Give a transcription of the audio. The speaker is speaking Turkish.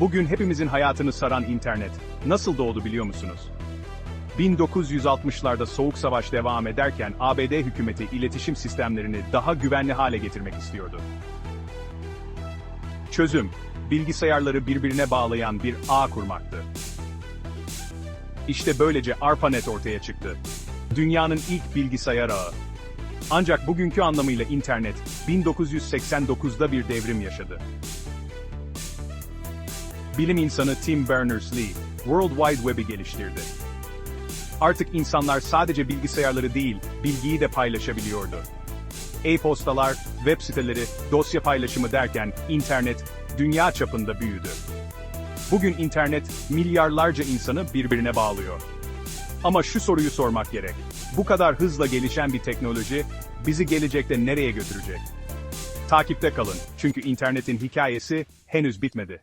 Bugün hepimizin hayatını saran internet nasıl doğdu biliyor musunuz? 1960'larda Soğuk Savaş devam ederken ABD hükümeti iletişim sistemlerini daha güvenli hale getirmek istiyordu. Çözüm, bilgisayarları birbirine bağlayan bir ağ kurmaktı. İşte böylece ARPANET ortaya çıktı. Dünyanın ilk bilgisayar ağı. Ancak bugünkü anlamıyla internet, 1989'da bir devrim yaşadı. Bilim insanı Tim Berners-Lee, World Wide Web'i geliştirdi. Artık insanlar sadece bilgisayarları değil, bilgiyi de paylaşabiliyordu. E-postalar, web siteleri, dosya paylaşımı derken internet dünya çapında büyüdü. Bugün internet milyarlarca insanı birbirine bağlıyor. Ama şu soruyu sormak gerek. Bu kadar hızla gelişen bir teknoloji bizi gelecekte nereye götürecek? Takipte kalın çünkü internetin hikayesi henüz bitmedi.